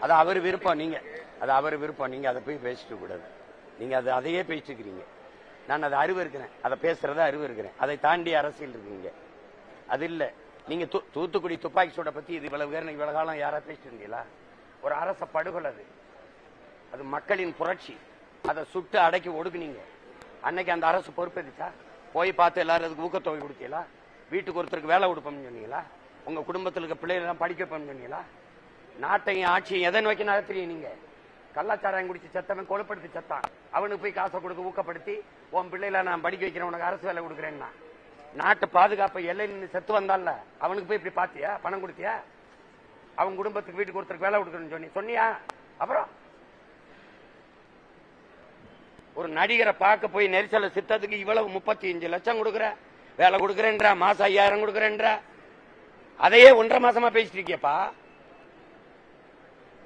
அது அவர் விருப்பம் நீங்க. அது அவர் விருப்பம் நீங்க அதை போய் பேசிட்டு கூடாது. நீங்க அது அதையே பேசிட்டு இருக்கிறீங்க நான் அதை அறிவு இருக்கிறேன் அதை பேசுறத அறிவு இருக்கிறேன் அதை தாண்டி அரசியல் இருக்கீங்க அது இல்ல. நீங்க தூ- தூத்துக்குடி துப்பாக்கி சூட பத்தி இது இவ்வளவு பேர் இவ்வளவு காலம் யாரா பேசிட்டு இருந்தீங்களா ஒரு அரச படுகொலை அது. அது மக்களின் புரட்சி. அதை சுட்டு அடக்கி ஒடுக்குனீங்க. அன்னைக்கு அந்த அரசு பொறுப்பேற்றுச்சா போய் பார்த்து எல்லாரும் அதுக்கு ஊக்கத்தொகை கொடுத்தீங்களா? வீட்டுக்கு ஒருத்தருக்கு வேலை கொடுப்போம்னு சொன்னீங்களா? உங்க குடும்பத்தில் இருக்க பிள்ளைகள் எல்லாம் படிக்க வைப்போம்னு சொன்னீங்களா? நாட்டையும் ஆட்சியும் எதை நோக்கி நடத்துறீங்க நீங்க? கல்லாச்சாரம் குடிச்சு செத்தவன் கொலைப்படுத்தி செத்தான். அவனுக்கு போய் காசை கொடுத்து ஊக்கப்படுத்தி உன் பிள்ளைல நான் படிக்க வைக்கிறேன் உனக்கு அரசு வேலை கொடுக்குறேன்னா. நாட்டு பாதுகாப்பை எல்லை நின்று செத்து வந்தால அவனுக்கு போய் இப்படி பாத்தியா? பணம் கொடுத்தியா? அவன் குடும்பத்துக்கு வீட்டுக்கு ஒருத்தருக்கு வேலை கொடுக்கணும்னு சொன்னி சொன்னியா? அப்புறம்? ஒரு நடிகரை பார்க்க போய் நெரிசல சித்தத்துக்கு இவ்வளவு முப்பத்தி அஞ்சு லட்சம் கொடுக்குற வேலை கொடுக்குறேன்றா மாசம் ஐயாயிரம் கொடுக்குறேன்றா. அதையே ஒன்றரை மாசமா பேசிட்டு இருக்கியப்பா.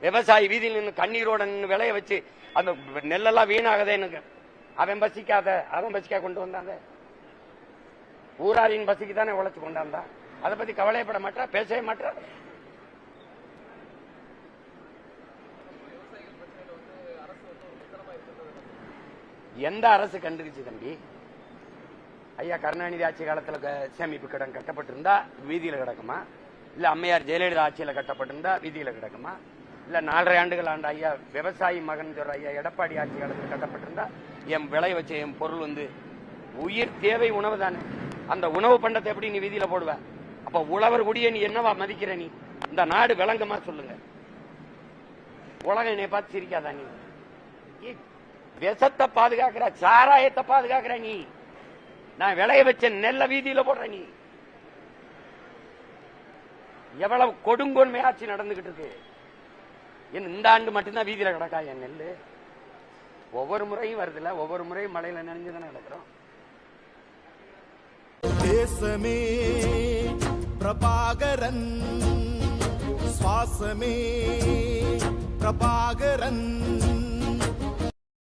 விவசாயி வீதியில் நின்று கண்ணீரோட நின்று விளைய வச்சு அந்த நெல்லெல்லாம் வீணாகதே எனக்கு அவன் பசிக்காத அவன் பசிக்கா கொண்டு வந்தாங்க ஊராரின் பசிக்கு தானே உழைச்சு கொண்டாந்தா? அதை பத்தி கவலைப்பட மாட்டா பேசவே மாட்டா. எந்த அரசு கண்டுக்குச்சு தம்பி? ஐயா கருணாநிதி ஆட்சி காலத்துல சேமிப்பு கடன் கட்டப்பட்டிருந்தா வீதியில கிடக்குமா? இல்ல அம்மையார் ஜெயலலிதா ஆட்சியில கட்டப்பட்டிருந்தா வீதியில கிடக்குமா? இல்ல நாலரை ஆண்டுகள் ஆண்ட ஐயா விவசாயி மகன் சொல்ற ஐயா எடப்பாடி ஆட்சி காலத்தில் கட்டப்பட்டிருந்தா என் விளைய வச்ச என் பொருள் வந்து உயிர் தேவை உணவு தானே. அந்த உணவு பண்டத்தை எப்படி நீ வீதியில போடுவ? அப்ப உழவர் குடிய நீ என்னவா மதிக்கிற நீ? இந்த நாடு விளங்கமா சொல்லுங்க. உலகம் என்னை பார்த்து சிரிக்காதா நீ? விஷத்தை பாதுகாக்கிற சாராயத்தை பாதுகாக்கிற நீ? நான் விளைய வச்ச நெல்ல வீதியில போடுற நீ? எவ்வளவு கொடுங்கோன்மை ஆட்சி நடந்துகிட்டு இருக்கு. என் இந்த ஆண்டு மட்டும்தான் வீதியில கிடக்கா என் நெல் ஒவ்வொரு முறையும் வருதுல்ல ஒவ்வொரு முறையும் மழையில நினைஞ்சுதானே நடக்கிறோம் தேசமே பிரபாகரன் சுவாசமே பிரபாகரன்.